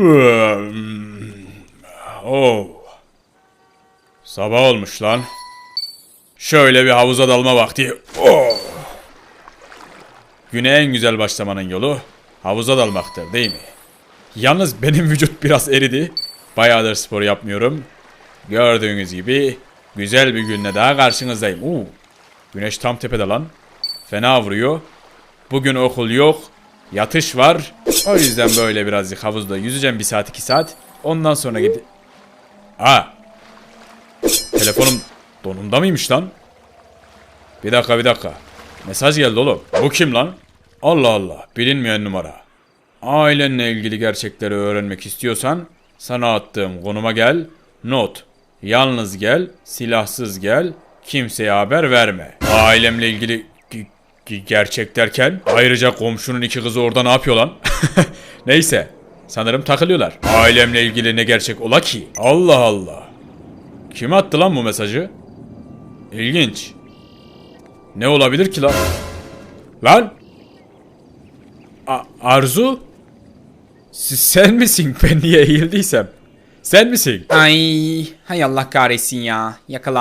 Hmm. Oh. Sabah olmuş lan. Şöyle bir havuza dalma vakti. Oh. Güne en güzel başlamanın yolu havuza dalmaktır değil mi? Yalnız benim vücut biraz eridi. Bayağıdır spor yapmıyorum. Gördüğünüz gibi güzel bir günle daha karşınızdayım. Uu, güneş tam tepede lan. Fena vuruyor. Bugün okul yok. Yatış var. O yüzden böyle birazcık havuzda yüzeceğim bir saat iki saat. Ondan sonra gidi... Aa! Telefonum donunda mıymış lan? Bir dakika bir dakika. Mesaj geldi oğlum. Bu kim lan? Allah Allah. Bilinmeyen numara. Ailenle ilgili gerçekleri öğrenmek istiyorsan sana attığım konuma gel. Not. Yalnız gel, silahsız gel, kimseye haber verme. Ailemle ilgili gerçek derken ayrıca komşunun iki kızı orada ne yapıyor lan? Neyse. Sanırım takılıyorlar. Ailemle ilgili ne gerçek ola ki? Allah Allah. Kim attı lan bu mesajı? İlginç. Ne olabilir ki lan? Lan? A- Arzu? S- sen misin ben niye eğildiysem? Sen misin? Ay hay Allah kahretsin ya. Yakalandım.